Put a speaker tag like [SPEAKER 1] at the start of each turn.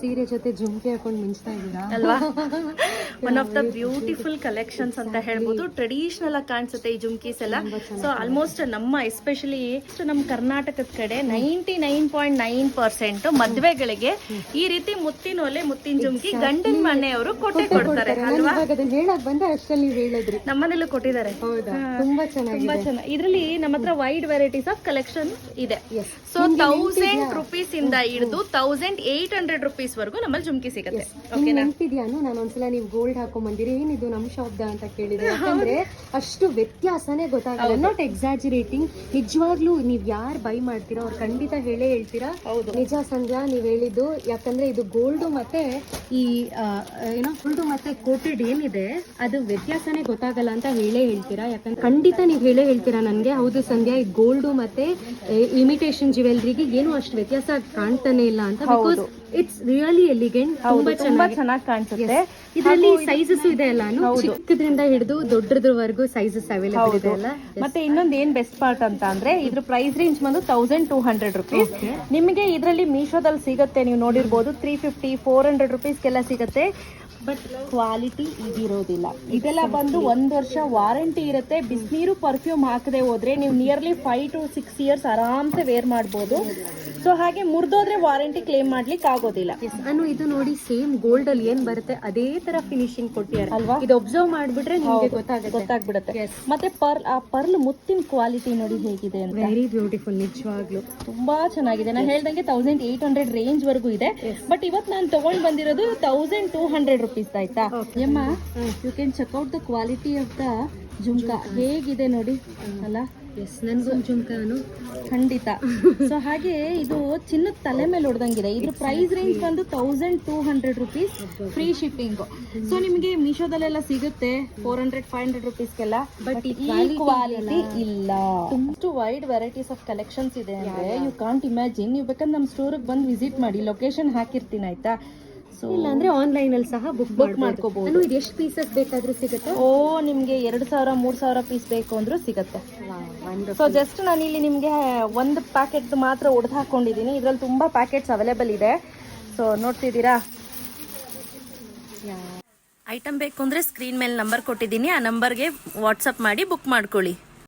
[SPEAKER 1] ಸೀರೆ ಜೊತೆ ಜುಮ್ಕಿ ಹಾಕೊಂಡು ಮಿಂಚ್ತಾ ಇದ್ದೀರಾ?
[SPEAKER 2] ಅಲ್ವಾ? One of the beautiful collections ಅಂತ ಹೇಳ್ಬೋದು. ಟ್ರೆಡಿಷನಲ್ ಆಗಿ ಕಾಣಿಸುತ್ತೆ ಈ ಜುಮ್ಕೀಸ್ ಎಲ್ಲ. ಸೊ ಆಲ್ಮೋಸ್ಟ್ ನಮ್ಮ ಎಸ್ಪೆಷಲಿ ನಮ್ಮ ಕರ್ನಾಟಕದ ಕಡೆ ninety nine point nine percent ಮದ್ವೆಗಳಿಗೆ ಈ ರೀತಿ ಮುತ್ತಿನ ಒಲೆ ಮುತ್ತಿನ ಜುಮ್ಕಿ ಗಂಡಿನ ಮನೆಯವರು ಕೊಟ್ಟೆ ಕೊಡ್ತಾರೆ. ಅಲ್ವಾ?
[SPEAKER 1] ಹೇಳಕ್ ಬಂದೆ ಅಷ್ಟರಲ್ಲಿ ನೀವು ಹೇಳಿದ್ರಿ.
[SPEAKER 2] ನಮ್ಮನೇಲೂ ಕೊಟ್ಟಿದ್ದಾರೆ.
[SPEAKER 1] ತುಂಬಾ ಚೆನ್ನಾಗಿದೆ.
[SPEAKER 2] ತುಂಬಾ ಚೆನ್ನಾಗಿ. ಇದ್ರಲ್ಲಿ ನಮ್ಮ ಹತ್ರ ವೈಡ್ ವೆರೈಟೀಸ್ ಆಫ್ ಕಲೆಕ್ಷನ್ ಇದೆ. ಸೊ ತೌಸಂಡ್ ರುಪೀಸ್ ಇಂದ ಹಿಡಿದು ತೌಸಂಡ್ ಏಟ್ ಹಂಡ್ರೆಡ್ ರುಪೀಸ್ ವರೆಗೂ ನಮ್ಮಲ್ಲಿ ಜುಮ್ಕಿ ಸಿಗುತ್ತೆ.
[SPEAKER 1] ನೆನಪಿದ್ಯಾನು ನೆನ್ಪಿದ್ಯಾನು? ನಾನು ಒಂದ್ಸಲ ನೀವು ಗೋಲ್ಡ್ ಹಾಕೊಂಡ್ ಬಂದಿರಿ ಏನಿದು ನಮ್ಮ ಶಾಪ್ ದ ಅಂತ ಕೇಳಿದ್ರೆ? ಯಾಕಂದ್ರೆ ಅಷ್ಟು ವ್ಯತ್ಯಾಸನೇ ಗೊತ್ತಾಗಲ್ಲ. ನಾಟ್ ಎಕ್ಸಾಜಿರೇಟಿಂಗ್ ನಿಜವಾಗ್ಲೂ ನೀವ್ ಯಾರು ಬೈ ಮಾಡ್ತೀರಾ ಅವ್ರು ಖಂಡಿತ ಹೇಳೇ ಹೇಳ್ತೀರಾ? ನಿಜ ಸಂಧ್ಯಾ ನೀವ್ ಹೇಳಿದ್ದು ಯಾಕಂದ್ರೆ ಇದು ಗೋಲ್ಡ್ ಮತ್ತೆ ಈ ಏನೋ ಗೋಲ್ಡ್ ಮತ್ತೆ ಕೋಟೆಡ್ ಏನಿದೆ ಅದು ವ್ಯತ್ಯಾಸನೇ ಗೊತ್ತಾಗಲ್ಲ ಅಂತ ಹೇಳೇ ಹೇಳ್ತೀರಾ? ಯಾಕಂದ್ರೆ ಖಂಡಿತ ನೀವ್ ಹೇಳೇ ಹೇಳ್ತೀರಾ ನನ್ಗೆ? ಹೌದು ಸಂಧ್ಯಾ ಈ ಗೋಲ್ಡ್ ಮತ್ತೆ ಇಮಿಟೇಷನ್ ಜ್ಯುವೆಲ್ರಿಗೆ ಏನು ಅಷ್ಟು ವ್ಯತ್ಯಾಸ ಕಾಣ್ತಾನೆ ಇಲ್ಲ ಅಂತ. ಬಿಕಾಸ್ ಇಟ್ಸ್ ರಿಯಲಿ ಎಲಿಗೆಂಟ್ ತುಂಬಾ
[SPEAKER 2] ತುಂಬಾ
[SPEAKER 1] ಚೆನ್ನಾಗಿ
[SPEAKER 2] ಚೆನ್ನಾಗಿ ಕಾಣಿಸುತ್ತೆ.
[SPEAKER 1] ಇದರಲ್ಲಿ ಸೈಜಸ್ ಇದೆ ಅಲ್ಲ ಚಿಕ್ಕದ್ರಿಂದ ಹಿಡಿದು ದೊಡ್ಡದ್ರವರೆಗೂ ಸೈಜಸ್ ಅವೈಲೇಬಲ್ ಇದೆ ಅಲ್ಲ?
[SPEAKER 2] ಮತ್ತೆ ಇನ್ನೊಂದು ಏನ್ ಬೆಸ್ಟ್ ಪಾರ್ಟ್ ಅಂತ ಅಂದ್ರೆ ಇದ್ರ ಪ್ರೈಸ್ ರೇಂಜ್ ಬಂದು ತೌಸಂಡ್ ಟೂ ಹಂಡ್ರೆಡ್ ರುಪೀಸ್ ನಿಮಗೆ ಇದರಲ್ಲಿ ಮೀಶೋದಲ್ಲಿ ಸಿಗುತ್ತೆ ನೀವು ನೋಡಿರ್ಬೋದು ತ್ರೀ ಫಿಫ್ಟಿ ಫೋರ್ ಹಂಡ್ರೆಡ್ ರುಪೀಸ್ಗೆಲ್ಲ ಸಿಗುತ್ತೆ. ಬಟ್ ಕ್ವಾಲಿಟಿ ಇದಿರೋದಿಲ್ಲ ಇದೆಲ್ಲ ಬಂದು ಒಂದ್ ವರ್ಷ ವಾರಂಟಿ ಇರುತ್ತೆ. ಬಿಸಿನೀರು ಪರ್ಫ್ಯೂಮ್ ಹಾಕದೆ ಹೋದ್ರೆ ನೀವು nearly five to six years ಆರಾಮ್ಸೆ ವೇರ್ ಮಾಡ್ಬೋದು. ಸೊ ಹಾಗೆ ಮುರಿದೋದ್ರೆ ವಾರಂಟಿ ಕ್ಲೇಮ್ ಮಾಡ್ಲಿಕ್ಕೆ ಆಗೋದಿಲ್ಲ.
[SPEAKER 1] ನಾನು ಇದು ನೋಡಿ ಸೇಮ್ ಗೋಲ್ಡ್ ಅಲ್ಲಿ ಏನ್ ಬರುತ್ತೆ ಅದೇ ತರ ಫಿನಿಶಿಂಗ್ ಕೊಟ್ಟಿದ್ದಾರೆ.
[SPEAKER 2] ಅಲ್ವಾ?
[SPEAKER 1] ಇದು ಒಬ್ಸರ್ವ್ ಮಾಡ್ಬಿಟ್ರೆ ನಿಮಗೆ ಗೊತ್ತಾಗುತ್ತೆ.
[SPEAKER 2] ಗೊತ್ತಾಗ್ಬಿಡುತ್ತೆ. ಮತ್ತೆ ಪರ್ಲ್ ಆ ಪರ್ಲ್ ಮುತ್ತಿನ ಕ್ವಾಲಿಟಿ ನೋಡಿ ಹೇಗಿದೆ ಅಂತ.
[SPEAKER 1] ವೆರಿ ಬ್ಯೂಟಿಫುಲ್ ನಿಜವಾಗ್ಲು.
[SPEAKER 2] ತುಂಬಾ ಚೆನ್ನಾಗಿದೆ. ನಾನು ಹೇಳ್ದಂಗೆ ತೌಸಂಡ್ ಏಟ್ ಹಂಡ್ರೆಡ್ ರೇಂಜ್ ವರೆಗೂ ಇದೆ. ಬಟ್ ಇವತ್ತು ನಾನು ತಗೊಂಡ್ ಬಂದಿರೋದು ತೌಸಂಡ್ ಟೂ ಹಂಡ್ರೆಡ್ ರುಪೀಸ್ ಆಯ್ತಾ? ಯಮ್ಮ you can check out the quality of the jhumka. ಹೇಗಿದೆ ನೋಡಿ? ಅಲ್ಲ?
[SPEAKER 1] ಎಸ್ ನನ್ಗೊಂದು ಜುಮ್ಕಾನು
[SPEAKER 2] ಖಂಡಿತ. ಸೊ ಹಾಗೆ ಇದು ಚಿನ್ನದ ತಲೆ ಮೇಲೆ ಹೊಡೆದಂಗಿದೆ. ಇದ್ರ ಪ್ರೈಸ್ ರೇಂಜ್ ಬಂದು thousand two hundred rupees free shipping so ನಿಮಗೆ ಮೀಶೋದಲ್ಲೆಲ್ಲ ಸಿಗುತ್ತೆ ಫೋರ್ ಹಂಡ್ರೆಡ್ ಫೈವ್ ಹಂಡ್ರೆಡ್ ರುಪೀಸ್ಗೆಲ್ಲ ಬಟ್ ಈ ಕ್ವಾಲಿಟಿ ಇಲ್ಲ. To wide varieties of collections ಇದೆ ಅಂದ್ರೆ ಯು ಕಾಂಟ್ ಇಮ್ಯಾಜಿನ್ ನೀವು ಬೇಕಂದ್ರೆ ನಮ್ಮ ಸ್ಟೋರಿಗೆ ಬಂದು ವಿಸಿಟ್ ಮಾಡಿ. ಲೊಕೇಶನ್ ಹಾಕಿರ್ತೀನಿ ಆಯ್ತಾ? ಸೊ
[SPEAKER 1] ಇಲ್ಲ ಅಂದ್ರೆ ಆನ್ಲೈನ್ ಅಲ್ಲಿ ಸಹ ಬುಕ್
[SPEAKER 2] ಬುಕ್ ಮಾಡ್ಕೋಬಹುದು.
[SPEAKER 1] ನಾನು ಇದು ಎಷ್ಟು ಪೀಸಸ್ ಬೇಕಾದ್ರೂ ಸಿಗುತ್ತೆ?
[SPEAKER 2] ಓ ನಿಮಗೆ ಎರಡು ಸಾವಿರ ಮೂರು ಸಾವಿರ ಪೀಸ್ ಬೇಕು ಅಂದ್ರೂ ಸಿಗುತ್ತೆ. ಸೊ ಜಸ್ಟ್ ನಾನು ಇಲ್ಲಿ ನಿಮಗೆ ಒಂದು ಪ್ಯಾಕೆಟ್ ಮಾತ್ರ ಒಡೆದು ಹಾಕೊಂಡಿದ್ದೀನಿ. ಇದರಲ್ಲಿ ತುಂಬಾ ಪ್ಯಾಕೆಟ್ಸ್ ಅವೈಲೇಬಲ್ ಇದೆ. ಸೊ ನೋಡ್ತಿದ್ದೀರಾ? ಐಟಮ್ ಬೇಕು ಅಂದ್ರೆ ಸ್ಕ್ರೀನ್ ಮೇಲೆ ನಂಬರ್ ಕೊಟ್ಟಿದ್ದೀನಿ. ಆ ನಂಬರ್ಗೆ ವಾಟ್ಸಪ್ ಮಾಡಿ ಬುಕ್ ಮಾಡ್ಕೊಳ್ಳಿ.